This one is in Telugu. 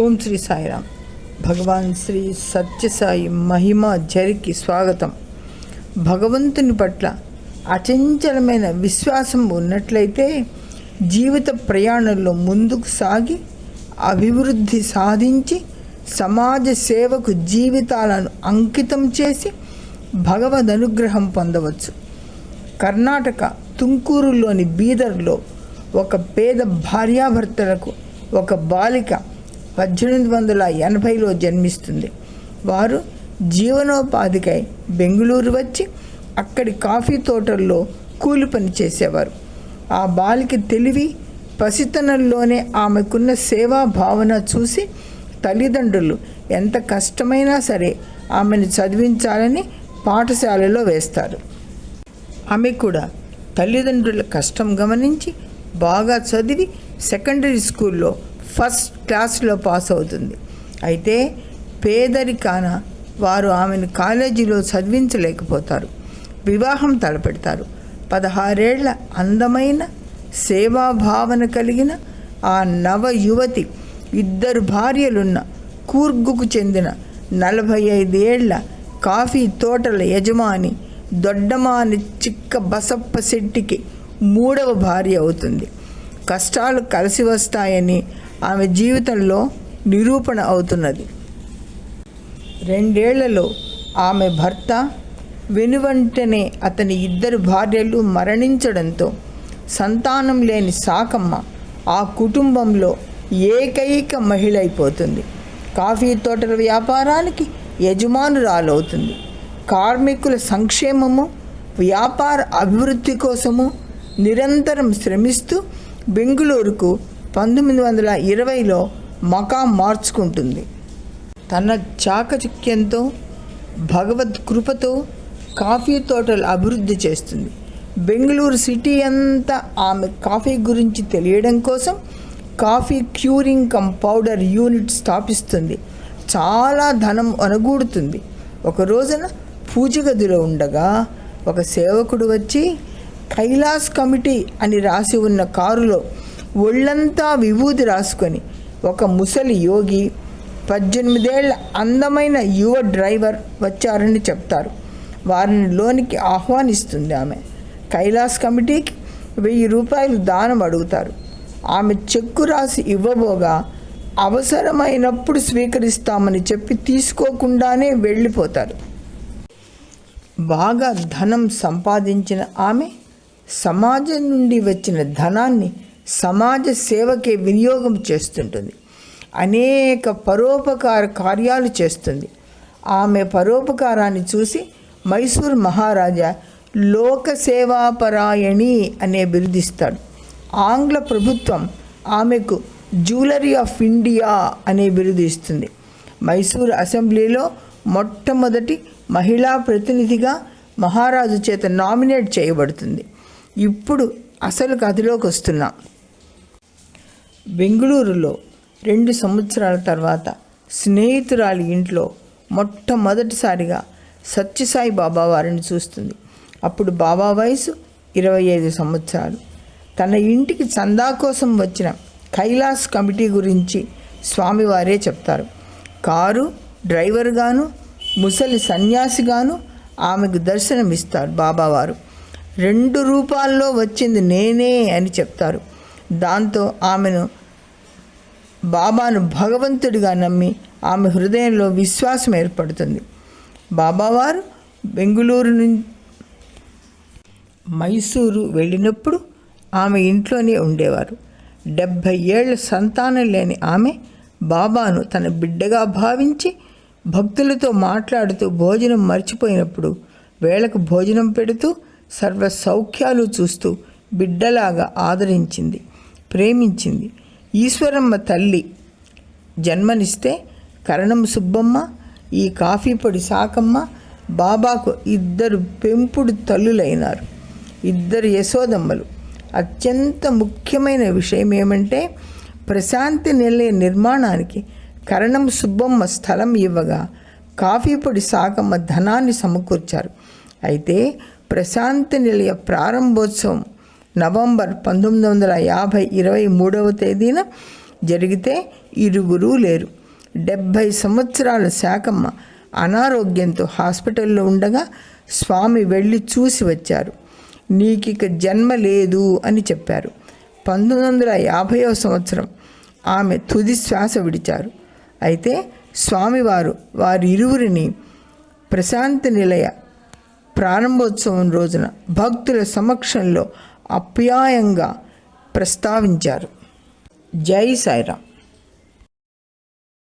ఓం శ్రీ సాయిరామ్. భగవాన్ శ్రీ సత్యసాయి మహిమ జరికి స్వాగతం. భగవంతుని పట్ల అచంచలమైన విశ్వాసం ఉన్నట్లయితే జీవిత ప్రయాణంలో ముందుకు సాగి అభివృద్ధి సాధించి సమాజ సేవకు జీవితాలను అంకితం చేసి భగవద్ అనుగ్రహం పొందవచ్చు. కర్ణాటక తుంకూరులోని బీదర్లో ఒక పేద భార్యాభర్తలకు ఒక బాలిక పద్దెనిమిది వందల ఎనభైలో జన్మిస్తుంది. వారు జీవనోపాధికై బెంగళూరు వచ్చి అక్కడి కాఫీ తోటల్లో కూలి పని చేసేవారు. ఆ బాలికి తెలివి పసితనంలోనే ఆమెకున్న సేవా భావన చూసి తల్లిదండ్రులు ఎంత కష్టమైనా సరే ఆమెను చదివించాలని పాఠశాలలో వేస్తారు. ఆమె కూడా తల్లిదండ్రుల కష్టం గమనించి బాగా చదివి సెకండరీ స్కూల్లో ఫస్ట్ క్లాస్లో పాస్ అవుతుంది. అయితే పేదరికాన వారు ఆమెను కాలేజీలో చదివించలేకపోతారు. వివాహం తలపెడతారు. పదహారేళ్ళ అందమైన సేవాభావన కలిగిన ఆ నవ యువతి ఇద్దరు భార్యలున్న కూర్గుకు చెందిన నలభై ఐదేళ్ళ కాఫీ తోటల యజమాని దొడ్డమాని చిక్క బసప్ప శెట్టికి మూడవ భార్య అవుతుంది. కష్టాలు కలిసి వస్తాయని ఆమె జీవితంలో నిరూపణ అవుతున్నది. రెండేళ్ళలో ఆమె భర్త వెనువంటనే అతని ఇద్దరు భార్యలు మరణించడంతో సంతానం లేని సాకమ్మ ఆ కుటుంబంలో ఏకైక మహిళ అయిపోతుంది కాఫీ తోటల వ్యాపారానికి యజమానురాలవుతుంది. కార్మికుల సంక్షేమము వ్యాపార అభివృద్ధి కోసము నిరంతరం శ్రమిస్తూ బెంగుళూరుకు పంతొమ్మిది వందల ఇరవైలో మకాం మార్చుకుంటుంది. తన చాకచక్యంతో భగవద్ కృపతో కాఫీ తోటలు అభివృద్ధి చేస్తుంది. బెంగళూరు సిటీ అంతా ఆమె కాఫీ గురించి తెలియడం కోసం coffee curing cum powder unit స్థాపిస్తుంది. చాలా ధనం అనుగూడుతుంది ఒక రోజున పూజ గదిలో ఉండగా ఒక సేవకుడు వచ్చి కైలాస్ కమిటీ అని రాసి ఉన్న కారులో ఒళ్ళంతా విభూతి రాసుకొని ఒక ముసలి యోగి పద్దెనిమిదేళ్ళ అందమైన యువ డ్రైవర్ వచ్చారని చెప్తారు. వారిని లోనికి ఆహ్వానిస్తుంది ఆమె. కైలాస్ కమిటీకి వెయ్యి రూపాయలు దానం అడుగుతారు. ఆమె చెక్కు రాసి ఇవ్వబోగా అవసరమైనప్పుడు స్వీకరిస్తామని చెప్పి తీసుకోకుండానే వెళ్ళిపోతారు. బాగా ధనం సంపాదించిన ఆమె సమాజం నుండి వచ్చిన ధనాన్ని సమాజ సేవకే వినియోగం చేస్తుంటుంది. అనేక పరోపకార కార్యాలు చేస్తుంది. ఆమె పరోపకారాన్ని చూసి మైసూర్ మహారాజా లోక సేవాపరాయణి అనే బిరుదిస్తాడు. ఆంగ్ల ప్రభుత్వం ఆమెకు జ్యువెలరీ ఆఫ్ ఇండియా అనే బిరుదు ఇస్తుంది. మైసూర్ అసెంబ్లీలో మొట్టమొదటి మహిళా ప్రతినిధిగా మహారాజు చేత నామినేట్ చేయబడుతుంది. ఇప్పుడు అసలు కథలోకి వస్తున్నాం. బెంగళూరులో రెండు సంవత్సరాల తర్వాత స్నేహితురాలి ఇంట్లో మొట్టమొదటిసారిగా సత్యసాయి బాబా వారిని చూస్తుంది. అప్పుడు బాబా వయసు ఇరవై ఐదు సంవత్సరాలు. తన ఇంటికి చందా కోసం వచ్చిన కైలాస్ కమిటీ గురించి స్వామివారే చెప్తారు. కారు డ్రైవర్గాను ముసలి సన్యాసిగాను ఆమెకు దర్శనమిస్తారు బాబావారు. రెండు రూపాల్లో వచ్చింది నేనే అని చెప్తారు. దాంతో ఆమెను బాబాను భగవంతుడిగా నమ్మి ఆమె హృదయంలో విశ్వాసం ఏర్పడుతుంది. బాబావారు బెంగుళూరు నుంచి మైసూరు వెళ్ళినప్పుడు ఆమె ఇంట్లోనే ఉండేవారు. డెబ్భై ఏళ్ళ సంతానం లేని ఆమె బాబాను తన బిడ్డగా భావించి భక్తులతో మాట్లాడుతూ భోజనం మర్చిపోయినప్పుడు వేళకు భోజనం పెడుతూ సర్వ సౌఖ్యాలు చూస్తూ బిడ్డలాగా ఆదరించింది. ప్రేమించింది. ఈశ్వరమ్మ తల్లి జన్మనిస్తే కరణం సుబ్బమ్మ ఈ కాఫీ పొడి సాకమ్మ బాబాకు ఇద్దరు పెంపుడు తల్లులైనారు. ఇద్దరు యశోదమ్మలు. అత్యంత ముఖ్యమైన విషయం ఏమంటే ప్రశాంతి నిలయ నిర్మాణానికి కరణం సుబ్బమ్మ స్థలం ఇవ్వగా కాఫీ పొడి సాకమ్మ ధనాన్ని సమకూర్చారు. అయితే ప్రశాంతి నిలయ ప్రారంభోత్సవం నవంబర్ పంతొమ్మిది వందల యాభై ఇరవై మూడవ తేదీన జరిగితే ఇరువురు లేరు. డెబ్భై సంవత్సరాల శాకమ్మ అనారోగ్యంతో హాస్పిటల్లో ఉండగా స్వామి వెళ్ళి చూసి వచ్చారు. నీకిక జన్మ లేదు అని చెప్పారు. పంతొమ్మిది వందల యాభైవ సంవత్సరం ఆమె తుది శ్వాస విడిచారు. అయితే స్వామివారు వారి ఇరువురిని ప్రశాంతి నిలయ ప్రారంభోత్సవం రోజున భక్తుల సమక్షంలో అప్యాయంగా ప్రస్తావించారు. జై సాయిరామ్.